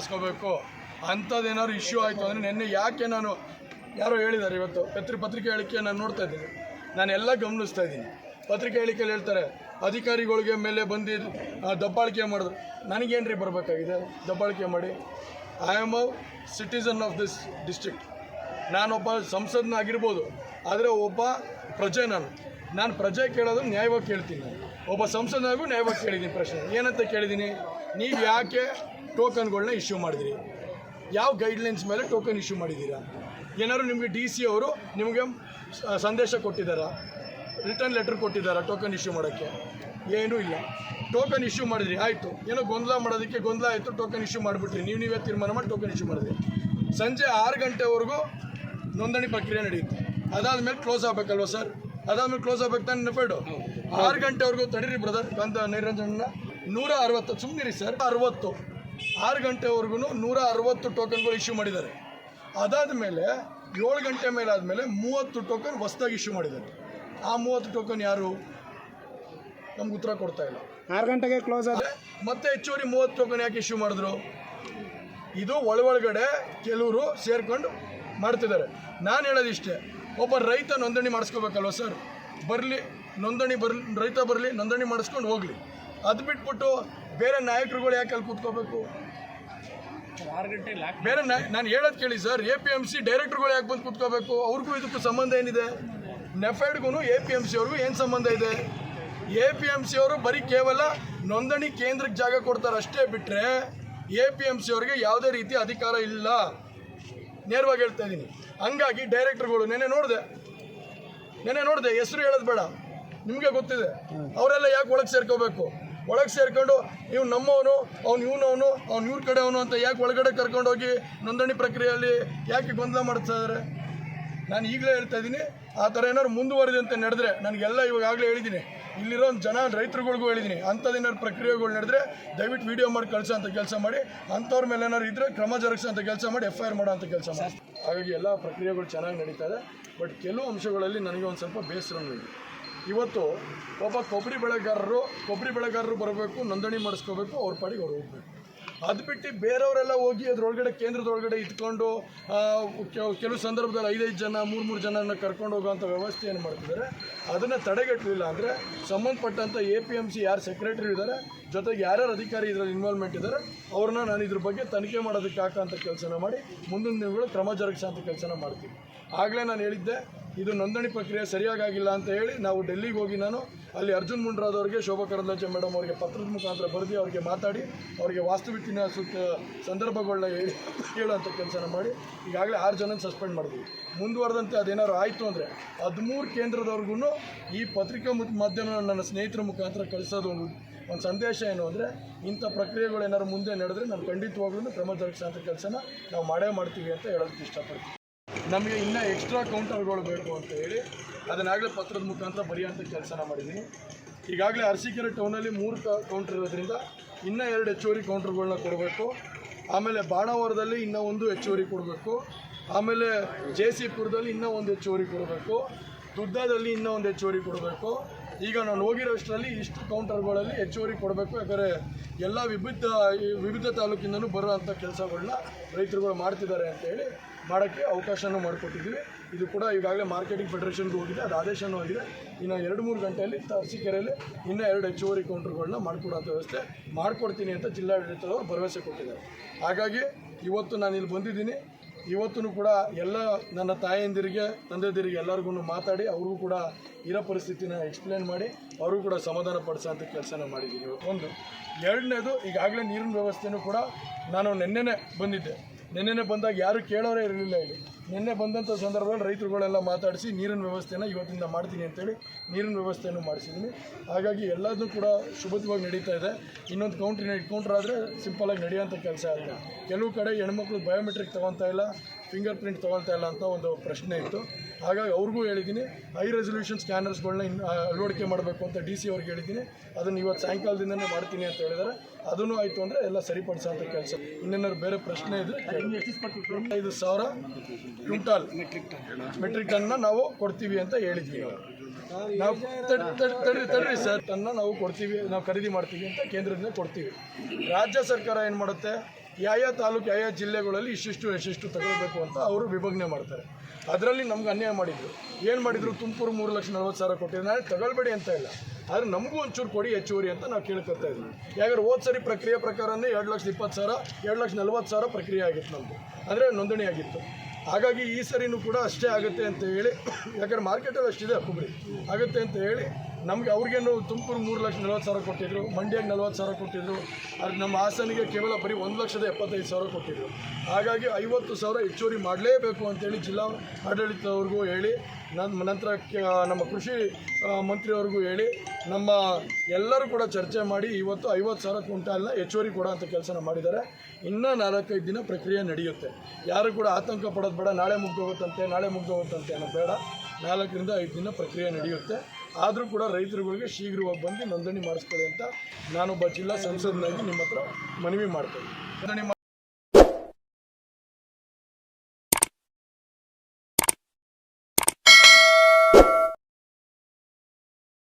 ಮಾಡಿಸ್ಕೋಬೇಕು. ಅಂಥದ್ದೇನಾದ್ರು issue ಆಯಿತು ಅಂದರೆ ನಿನ್ನೆ ಯಾಕೆ ನಾನು ಯಾರೋ ಹೇಳಿದ್ದಾರೆ ಇವತ್ತು, ಪತ್ರಿ, ಪತ್ರಿಕೆ ಹೇಳಿಕೆ ನಾನು ನೋಡ್ತಾ ಇದ್ದೀನಿ. ನಾನು ಎಲ್ಲ ಗಮನಿಸ್ತಾ ಇದ್ದೀನಿ. ಪತ್ರಿಕೆ ಹೇಳಿಕೆಯಲ್ಲಿ ಹೇಳ್ತಾರೆ, ಅಧಿಕಾರಿಗಳಿಗೆ ಮೇಲೆ ಬಂದು ದಬ್ಬಾಳಿಕೆ ಮಾಡಿದ್ರು ನನಗೇನ್ರಿ ಬರಬೇಕಾಗಿದೆ? ದಬ್ಬಾಳಿಕೆ ಮಾಡಿ. I am a citizen of this district ನಾನೊಬ್ಬ ಸಂಸದನಾಗಿರ್ಬೋದು, ಆದರೆ ಒಬ್ಬ ಪ್ರಜೆ ನಾನು. ನಾನು ಪ್ರಜೆ ಕೇಳೋದು ನ್ಯಾಯವಾಗಿ ಕೇಳ್ತೀನಿ. ಒಬ್ಬ ಸಂಸದನಾಗೂ ನ್ಯಾಯವಾಗಿ ಕೇಳಿದ್ದೀನಿ ಪ್ರಶ್ನೆ. ಏನಂತ ಕೇಳಿದ್ದೀನಿ? ನೀವು ಯಾಕೆ ಟೋಕನ್ಗಳನ್ನ ಇಶ್ಯೂ ಮಾಡಿದಿರಿ. ಯಾವ ಗೈಡ್ಲೈನ್ಸ್ ಮೇಲೆ ಟೋಕನ್ ಇಶ್ಯೂ ಮಾಡಿದ್ದೀರಾ? ಏನಾದ್ರು ನಿಮಗೆ ಡಿ ಸಿ ಅವರು ನಿಮಗೆ ಸಂದೇಶ ಕೊಟ್ಟಿದ್ದಾರಾ? ರಿಟರ್ನ್ ಲೆಟರ್ ಕೊಟ್ಟಿದ್ದಾರಾ ಟೋಕನ್ ಇಶ್ಯೂ ಮಾಡೋಕ್ಕೆ? ಏನೂ ಇಲ್ಲ. ಟೋಕನ್ ಇಶ್ಯೂ ಮಾಡಿದ್ರಿ, ಆಯಿತು. ಏನೋ ಗೊಂದಲ ಮಾಡೋದಕ್ಕೆ ಗೊಂದಲ ಆಯಿತು ಟೋಕನ್ ಇಶ್ಯೂ ಮಾಡಿಬಿಟ್ರಿ. ನೀವು ನೀವೇ ತೀರ್ಮಾನ ಮಾಡಿ ಟೋಕನ್ ಇಶ್ಯೂ ಮಾಡಿದ್ರಿ. ಸಂಜೆ ಆರು ಗಂಟೆವರೆಗೂ ನೋಂದಣಿ ಪ್ರಕ್ರಿಯೆ ನಡೆಯುತ್ತೆ. ಅದಾದಮೇಲೆ ಕ್ಲೋಸ್ ಆಗಬೇಕಲ್ವ ಸರ್ ಅದಾದ್ಮೇಲೆ ಕ್ಲೋಸ್ ಆಗ್ಬೇಕು ತಾನೆ ನೆಪೇಡು ಆರು ಗಂಟೆವರೆಗೂ ತಡೀರಿ ಬ್ರದರ್ ಕಾಂತ ನಿರಂಜನ ನೂರ ಅರವತ್ತು ಸುಮ್ಮನಿರಿ ಸರ್ ಅರವತ್ತು. ಆರು ಗಂಟೆವರೆಗೂ ನೂರ ಅರವತ್ತು ಟೋಕನ್ಗಳು ಇಶ್ಯೂ ಮಾಡಿದ್ದಾರೆ. ಅದಾದ ಮೇಲೆ ಏಳು ಗಂಟೆ ಮೇಲೆ ಆದಮೇಲೆ ಮೂವತ್ತು ಟೋಕನ್ ಹೊಸ್ದಾಗಿ ಇಶ್ಯೂ ಮಾಡಿದ್ದಾರೆ. ಆ ಮೂವತ್ತು ಟೋಕನ್ ಯಾರು? ನಮ್ಗೆ ಉತ್ತರ ಕೊಡ್ತಾ ಇಲ್ಲ. ಆರು ಗಂಟೆಗೆ ಕ್ಲೋಸ್ ಆದರೆ ಮತ್ತೆ ಹೆಚ್ಚುವರಿ ಮೂವತ್ತು ಟೋಕನ್ ಯಾಕೆ ಇಶ್ಯೂ ಮಾಡಿದ್ರು? ಇದು ಒಳಗಡೆ ಕೆಲವರು ಸೇರ್ಕೊಂಡು ಮಾಡ್ತಿದ್ದಾರೆ. ನಾನು ಹೇಳೋದಿಷ್ಟೇ ಒಬ್ಬ ರೈತ ನೋಂದಣಿ ಮಾಡಿಸ್ಕೋಬೇಕಲ್ವ ಸರ್? ಬರಲಿ ನೋಂದಣಿ ಬರಲಿ ರೈತ ಬರಲಿ ನೋಂದಣಿ ಮಾಡಿಸ್ಕೊಂಡು ಹೋಗಲಿ. ಅದು ಬಿಟ್ಬಿಟ್ಟು ಬೇರೆ ನಾಯಕರುಗಳು ಯಾಕೆ ಅಲ್ಲಿ ಕೂತ್ಕೋಬೇಕು? ಬೇರೆ ನಾನು ಹೇಳೋದು ಕೇಳಿ sir A P M C ಡೈರೆಕ್ಟರ್ಗಳು ಯಾಕೆ ಬಂದು ಕೂತ್ಕೋಬೇಕು? ಅವ್ರಿಗೂ ಇದಕ್ಕೂ ಸಂಬಂಧ ಏನಿದೆ? ನೆಫೆಡ್ಗೂ ಎ ಪಿ ಎಂ ಸಿ ಅವ್ರಿಗೂ ಏನು ಸಂಬಂಧ ಇದೆ? ಎ ಪಿ ಎಂ ಸಿ ಅವರು ಬರೀ ಕೇವಲ ನೋಂದಣಿ ಕೇಂದ್ರಕ್ಕೆ ಜಾಗ ಕೊಡ್ತಾರೆ ಅಷ್ಟೇ ಬಿಟ್ಟರೆ ಎ ಪಿ ಎಂ ಸಿ ಅವ್ರಿಗೆ ಯಾವುದೇ ರೀತಿ ಅಧಿಕಾರ ಇಲ್ಲ. ನೇರವಾಗಿ ಹೇಳ್ತಾ ಇದ್ದೀನಿ. ಹಂಗಾಗಿ ಡೈರೆಕ್ಟರ್ಗಳು ನೆನೆ ನೋಡಿದೆ. ನೆನೆ ನೋಡಿದೆ, ಹೆಸರು ಹೇಳೋದು ಬೇಡ. ನಿಮಗೆ ಗೊತ್ತಿದೆ. ಅವರೆಲ್ಲ ಯಾಕೆ ಒಳಗೆ ಸೇರ್ಕೋಬೇಕು? ಒಳಗೆ ಸೇರ್ಕೊಂಡು ಇವ್ನು ನಮ್ಮವನು, ಅವ್ನು ಇವನವನು, ಅವ್ನು ಇವ್ರ ಕಡೆ ಅವನು ಅಂತ ಯಾಕೆ ಒಳಗಡೆ ಕರ್ಕೊಂಡೋಗಿ ನೋಂದಣಿ ಪ್ರಕ್ರಿಯೆಯಲ್ಲಿ ಯಾಕೆ ಗೊಂದಲ ಮಾಡ್ತಾ ಇದ್ದಾರೆ ನಾನು ಈಗಲೇ ಹೇಳ್ತಾ ಇದ್ದೀನಿ, ಆ ಥರ ಏನಾದ್ರು ಮುಂದುವರೆದಂತೆ ನಡೆದ್ರೆ ನನಗೆಲ್ಲ ಇವಾಗಲೇ ಹೇಳಿದ್ದೀನಿ. ಇಲ್ಲಿರೋ ಜನ ರೈತರುಗಳಿಗೂ ಹೇಳಿದ್ದೀನಿ ಅಂಥದ್ದೇನಾದ್ರು ಪ್ರಕ್ರಿಯೆಗಳು ನಡೆದ್ರೆ ದಯವಿಟ್ಟು ವಿಡಿಯೋ ಮಾಡಿ, ಕಳಿಸೋ ಅಂತ ಕೆಲಸ ಮಾಡಿ ಅಂಥವ್ರ ಮೇಲೆ ಏನಾದ್ರು ಇದ್ದರೆ ಕ್ರಮ ಜರುಗಿಸೋ ಅಂತ ಕೆಲಸ ಮಾಡಿ ಎಫ್ ಐ ಆರ್ ಮಾಡೋ ಅಂತ ಕೆಲಸ ಮಾಡಿ. ಹಾಗಾಗಿ ಎಲ್ಲ ಪ್ರಕ್ರಿಯೆಗಳು ಚೆನ್ನಾಗಿ ನಡೀತಾ ಇದೆ, ಬಟ್ ಕೆಲವು ಅಂಶಗಳಲ್ಲಿ ನನಗೆ ಒಂದು ಸ್ವಲ್ಪ ಬೇಸರ ಇದೆ. ಇವತ್ತು ಒಬ್ಬ ಕೊಬ್ಬರಿ ಬೆಳೆಗಾರರು ಕೊಬ್ಬರಿ ಬೆಳೆಗಾರರು ಬರಬೇಕು, ನೋಂದಣಿ ಮಾಡಿಸ್ಕೋಬೇಕು, ಅವ್ರ ಪಾಡಿಗೆ ಅವ್ರು ಹೋಗ್ಬೇಕು. ಅದು ಬಿಟ್ಟು ಬೇರೆಯವರೆಲ್ಲ ಹೋಗಿ ಅದರೊಳಗಡೆ, ಕೇಂದ್ರದೊಳಗಡೆ ಇಟ್ಕೊಂಡು ಕೆಲವು ಸಂದರ್ಭದಲ್ಲಿ ಐದೈದು ಜನ ಮೂರು ಮೂರು ಜನನ ಕರ್ಕೊಂಡು ಹೋಗೋಂಥ ವ್ಯವಸ್ಥೆಯನ್ನು ಮಾಡ್ತಿದ್ದಾರೆ. ಅದನ್ನು ತಡೆಗಟ್ಟಲಿಲ್ಲ ಅಂದರೆ ಸಂಬಂಧಪಟ್ಟಂಥ ಎ ಪಿ ಎಂ ಸಿ ಯಾರು ಸೆಕ್ರೆಟರಿ ಇದ್ದಾರೆ, ಜೊತೆಗೆ ಯಾರ್ಯಾರು ಅಧಿಕಾರಿ ಇದರಲ್ಲಿ ಇನ್ವಾಲ್ವ್ಮೆಂಟ್ ಇದ್ದಾರೆ, ಅವ್ರನ್ನ ನಾನು ಇದ್ರ ಬಗ್ಗೆ ತನಿಖೆ ಮಾಡೋದಕ್ಕೆ ಹಾಕೋಂಥ ಕೆಲಸನ ಮಾಡಿ, ಮುಂದಿನ ದಿನಗಳು ಕ್ರಮ ಜರುಗಿಸೋಂಥ ಕೆಲಸನ ಮಾಡ್ತೀವಿ ಆಗಲೇ ನಾನು ಹೇಳಿದ್ದೆ ಇದು ನೋಂದಣಿ ಪ್ರಕ್ರಿಯೆ ಸರಿಯಾಗಿಲ್ಲ ಅಂತ ಹೇಳಿ ನಾವು ಡೆಲ್ಲಿಗೆ ಹೋಗಿ ನಾನು ಅಲ್ಲಿ ಅರ್ಜುನ್ ಮುಂಡ್ರಾದವ್ರಿಗೆ ಶೋಭಾ ಕರಂದ್ಲಾಜೆ ಮೇಡಮ್ ಅವರಿಗೆ ಪತ್ರದ ಮುಖಾಂತರ ಬರೆದು ಅವರಿಗೆ ಮಾತಾಡಿ ಅವರಿಗೆ ವಾಸ್ತುವಿಕಿನ ಸುತ್ತ ಸಂದರ್ಭಗಳನ್ನ ಹೇಳಿ ಹೇಳುವಂಥ ಕೆಲಸನ ಮಾಡಿ ಈಗಾಗಲೇ ಆರು ಜನ ಸಸ್ಪೆಂಡ್ ಮಾಡಿದ್ವಿ. ಮುಂದುವರೆದಂತೆ ಅದೇನಾದ್ರು ಆಯಿತು ಅಂದರೆ ಹದಿಮೂರು ಕೇಂದ್ರದವ್ರಿಗೂ ಈ ಪತ್ರಿಕಾ ಮಾಧ್ಯಮ ನನ್ನ ಸ್ನೇಹಿತರ ಮುಖಾಂತರ ಕಳಿಸೋದು ಒಂದು ಒಂದು ಸಂದೇಶ ಏನು ಅಂದರೆ ಇಂಥ ಪ್ರಕ್ರಿಯೆಗಳು ಏನಾದ್ರು ಮುಂದೆ ನಡೆದ್ರೆ ನಾನು ಖಂಡಿತವಾಗ್ಲೂ ಕ್ರಮ ಜರುಗಿಸೋಂಥ ಕೆಲಸನ ನಾವು ಮಾಡೇ ಮಾಡ್ತೀವಿ ಅಂತ ಹೇಳೋದಕ್ಕೆ ಇಷ್ಟಪಡ್ತೀನಿ. ನಮಗೆ ಇನ್ನೂ ಎಕ್ಸ್ಟ್ರಾ ಕೌಂಟರ್ಗಳು ಬೇಕು ಅಂತ ಹೇಳಿ ಅದನ್ನಾಗಲೇ ಪತ್ರದ ಮುಖಾಂತರ ಬರೆಯೋಂಥ ಕೆಲಸನ ಮಾಡಿದ್ದೀನಿ. ಈಗಾಗಲೇ ಅರಸೀಕೆರೆ ಟೌನಲ್ಲಿ ಮೂರು ಕೌಂಟರ್ ಇರೋದ್ರಿಂದ ಇನ್ನೂ ಎರಡು ಹೆಚ್ಚುವರಿ ಕೌಂಟರ್ಗಳನ್ನ ಕೊಡಬೇಕು. ಆಮೇಲೆ ಬಾಣಾವರದಲ್ಲಿ ಇನ್ನೂ ಒಂದು ಹೆಚ್ಚುವರಿ ಕೊಡಬೇಕು. ಆಮೇಲೆ ಜೆ ಸಿ ಪುರದಲ್ಲಿ ಇನ್ನೂ ಒಂದು ಹೆಚ್ಚುವರಿ ಕೊಡಬೇಕು. ದುದ್ದಾದಲ್ಲಿ ಇನ್ನೂ ಒಂದು ಹೆಚ್ಚುವರಿ ಕೊಡಬೇಕು. ಈಗ ನಾನು ಹೋಗಿರೋಷ್ಟರಲ್ಲಿ ಇಷ್ಟು ಕೌಂಟರ್ಗಳಲ್ಲಿ ಹೆಚ್ಚುವರಿ ಕೊಡಬೇಕು. ಯಾಕಂದರೆ ಎಲ್ಲ ವಿವಿಧ ವಿವಿಧ ತಾಲೂಕಿಂದನೂ ಅಂಥ ಕೆಲಸಗಳನ್ನ ರೈತರುಗಳು ಮಾಡ್ತಿದ್ದಾರೆ ಅಂತೇಳಿ ಮಾಡೋಕ್ಕೆ ಅವಕಾಶನೂ ಮಾಡಿಕೊಟ್ಟಿದ್ದೀವಿ. ಇದು ಕೂಡ ಈಗಾಗಲೇ ಮಾರ್ಕೆಟಿಂಗ್ ಫೆಡರೇಷನ್ಗೆ ಹೋಗಿದೆ. ಅದು ಆದೇಶನೂ ಆಗಿದೆ. ಇನ್ನು ಎರಡು ಮೂರು ಗಂಟೆಯಲ್ಲಿ ತರಸೀಕೆರೆಯಲ್ಲಿ ಇನ್ನೂ ಎರಡು ಹೆಚ್ಚುವರಿ ಕೌಂಟರ್ಗಳನ್ನ ಮಾಡಿಕೊಡೋಂಥ ವ್ಯವಸ್ಥೆ ಮಾಡಿಕೊಡ್ತೀನಿ ಅಂತ ಜಿಲ್ಲಾಡಳಿತದವರು ಭರವಸೆ ಕೊಟ್ಟಿದ್ದಾರೆ. ಹಾಗಾಗಿ ಇವತ್ತು ನಾನು ಇಲ್ಲಿ ಬಂದಿದ್ದೀನಿ. ಇವತ್ತೂ ಕೂಡ ಎಲ್ಲ ನನ್ನ ತಾಯಂದಿರಿಗೆ ತಂದೆದಿರಿಗೆ ಎಲ್ಲರಿಗೂ ಮಾತಾಡಿ, ಅವ್ರಿಗೂ ಕೂಡ ಇರೋ ಪರಿಸ್ಥಿತಿನ ಎಕ್ಸ್ಪ್ಲೇನ್ ಮಾಡಿ, ಅವರಿಗೂ ಕೂಡ ಸಮಾಧಾನ ಪಡಿಸೋಂಥ ಕೆಲಸನ ಮಾಡಿದ್ದೀನಿ. ಒಂದು, ಎರಡನೇದು, ಈಗಾಗಲೇ ನೀರಿನ ವ್ಯವಸ್ಥೆನೂ ಕೂಡ ನಾನು ನಿನ್ನೆನೇ ಬಂದಿದ್ದೆ. ನಿನ್ನೆನೇ ಬಂದಾಗ ಯಾರು ಕೇಳೋರೇ ಇರಲಿಲ್ಲ ಇಲ್ಲಿ. ನಿನ್ನೆ ಬಂದಂಥ ಸಂದರ್ಭದಲ್ಲಿ ರೈತರುಗಳೆಲ್ಲ ಮಾತಾಡಿಸಿ ನೀರಿನ ವ್ಯವಸ್ಥೆನ ಇವತ್ತಿಂದ ಮಾಡ್ತೀನಿ ಅಂತೇಳಿ ನೀರಿನ ವ್ಯವಸ್ಥೆಯನ್ನು ಮಾಡಿಸಿದ್ದೀನಿ. ಹಾಗಾಗಿ ಎಲ್ಲದೂ ಕೂಡ ಶುಭವಾಗಿ ನಡೀತಾ ಇದೆ. ಇನ್ನೊಂದು ಕೌಂಟ್ರಿನ ಕೌಂಟ್ರ್ ಆದರೆ ಸಿಂಪಲಾಗಿ ನಡೆಯೋಂಥ ಕೆಲಸ ಆಗಿದೆ ಕೆಲವು ಕಡೆ ಹೆಣ್ಮಕ್ಳು ಬಯೋಮೆಟ್ರಿಕ್ ತೊಗೊತಾ ಇಲ್ಲ. ಫಿಂಗರ್ ಪ್ರಿಂಟ್ ತೊಗೊಳ್ತಾ ಇಲ್ಲ ಅಂತ ಒಂದು ಪ್ರಶ್ನೆ ಇತ್ತು. ಹಾಗಾಗಿ ಅವ್ರಿಗೂ ಹೇಳಿದ್ದೀನಿ ಹೈ ರೆಸೊಲ್ಯೂಷನ್ ಸ್ಕ್ಯಾನರ್ಸ್ಗಳನ್ನ ಇನ್ನು ಅಳವಡಿಕೆ ಮಾಡಬೇಕು ಅಂತ ಡಿ ಸಿ ಅವ್ರಿಗೆ ಹೇಳಿದ್ದೀನಿ. ಅದನ್ನು ಇವತ್ತು ಸಾಯಂಕಾಲದಿಂದನೇ ಮಾಡ್ತೀನಿ ಅಂತ ಹೇಳಿದ್ದಾರೆ ಅದನ್ನು ಆಯಿತು ಅಂದರೆ ಎಲ್ಲ ಸರಿಪಡಿಸೋ ಕೆಲಸ ಇನ್ನೇನಾದ್ರು ಬೇರೆ ಪ್ರಶ್ನೆ ಇದ್ರೆ ಐದು ಸಾವಿರ ಕ್ವಿಂಟಾಲ್ ಮೆಟ್ರಿಕ್ ಟನ್ನ ನಾವು ಕೊಡ್ತೀವಿ ಅಂತ ಹೇಳಿದ್ವಿ. ನಾವು ತಡ್- ತಡ್- ತಡ್ರಿ ತಡ್ರಿ ಸರ್. ಟನ್ನ ನಾವು ಕೊಡ್ತೀವಿ, ನಾವು ಖರೀದಿ ಮಾಡ್ತೀವಿ ಅಂತ ಕೇಂದ್ರದಿಂದ ಕೊಡ್ತೀವಿ. ರಾಜ್ಯ ಸರ್ಕಾರ ಏನು ಮಾಡುತ್ತೆ? ಯಾವ ತಾಲೂಕು ಯಾವ ಜಿಲ್ಲೆಗಳಲ್ಲಿ ಇಷ್ಟಿಷ್ಟು ಎಷ್ಟಿಷ್ಟು ತಗೊಳ್ಬೇಕು ಅಂತ ಅವರು ವಿಭಜನೆ ಮಾಡ್ತಾರೆ. ಅದರಲ್ಲಿ ನಮ್ಗೆ ಅನ್ಯಾಯ ಮಾಡಿದ್ರು. ಏನು ಮಾಡಿದ್ರು? ತುಮಕೂರು ಮೂರು ಲಕ್ಷ ನಲ್ವತ್ತು ಸಾವಿರ ಕೊಟ್ಟಿದ್ರು ನಾನು ತಗೊಳ್ಬೇಡಿ ಅಂತ ಇಲ್ಲ. ಆದರೆ ನಮಗೂ ಒಂಚೂರು ಕೊಡಿ ಹೆಚ್ಚುವರಿ ಅಂತ ನಾವು ಕೇಳ್ಕೊತಾ ಇದ್ವಿ. ಯಾಕಂದ್ರೆ ಹೋದ ಸರಿ ಪ್ರಕ್ರಿಯೆ ಪ್ರಕಾರನೇ ಎರಡು ಲಕ್ಷದ ಇಪ್ಪತ್ತು ಸಾವಿರ, ಎರಡು ಲಕ್ಷ ನಲ್ವತ್ತು ಸಾವಿರ ಪ್ರಕ್ರಿಯೆ ಆಗಿತ್ತು ನಮ್ಮದು ಅಂದರೆ ನೋಂದಣಿ ಆಗಿತ್ತು. ಹಾಗಾಗಿ ಈ ಸರಿನೂ ಕೂಡ ಅಷ್ಟೇ ಆಗುತ್ತೆ ಅಂತ ಹೇಳಿ, ಯಾಕಂದ್ರೆ ಮಾರ್ಕೆಟಲ್ಲಿ ಅಷ್ಟಿದೆ ಕೊಬ್ಬರಿ ಆಗುತ್ತೆ ಅಂತ ಹೇಳಿ ನಮಗೆ ಅವ್ರಿಗೇನು ತುಮಕೂರು ಮೂರು ಲಕ್ಷ ನಲ್ವತ್ತು ಸಾವಿರ ಕೊಟ್ಟಿದ್ರು, ಮಂಡ್ಯಕ್ಕೆ ನಲ್ವತ್ತು ಸಾವಿರ ಕೊಟ್ಟಿದ್ರು, ಅದು ನಮ್ಮ ಹಾಸನಿಗೆ ಕೇವಲ ಬರೀ ಒಂದು ಲಕ್ಷದ ಎಪ್ಪತ್ತೈದು ಸಾವಿರ ಕೊಟ್ಟಿದ್ರು. ಹಾಗಾಗಿ ಐವತ್ತು ಸಾವಿರ ಹೆಚ್ಚುವರಿ ಮಾಡಲೇಬೇಕು ಅಂತೇಳಿ ಜಿಲ್ಲಾ ಆಡಳಿತದವ್ರಿಗೂ ಹೇಳಿ ನನ್ನ ನಂತರ ನಮ್ಮ ಕೃಷಿ ಮಂತ್ರಿಯವ್ರಿಗೂ ಹೇಳಿ, ನಮ್ಮ ಎಲ್ಲರೂ ಕೂಡ ಚರ್ಚೆ ಮಾಡಿ ಇವತ್ತು ಐವತ್ತು ಸಾವಿರ ಕ್ವಿಂಟಾಲ್ನ ಹೆಚ್ಚುವರಿ ಕೊಡೋ ಅಂತ ಕೆಲಸನ ಮಾಡಿದ್ದಾರೆ. ಇನ್ನೂ ನಾಲ್ಕೈದು ದಿನ ಪ್ರಕ್ರಿಯೆ ನಡೆಯುತ್ತೆ. ಯಾರು ಕೂಡ ಆತಂಕ ಪಡೋದು ಬೇಡ, ನಾಳೆ ಮುಗ್ದೋಗುತ್ತಂತೆ ನಾಳೆ ಮುಗ್ದೋಗುತ್ತಂತೆ ಅನ್ನೋ ಬೇಡ. ನಾಲ್ಕರಿಂದ ಐದು ದಿನ ಪ್ರಕ್ರಿಯೆ ನಡೆಯುತ್ತೆ. ಆದರೂ ಕೂಡ ರೈತರುಗಳಿಗೆ ಶೀಘ್ರವಾಗಿ ಬಂದು ನೋಂದಣಿ ಮಾಡಿಸ್ಕೊಳ್ಳಿ ಅಂತ ನಾನೊಬ್ಬ ಜಿಲ್ಲಾ ಸಂಸದನಾಗಿ ನಿಮ್ಮ ಹತ್ರ ಮನವಿ ಮಾಡ್ತೇನೆ. ನೋಂದಣಿ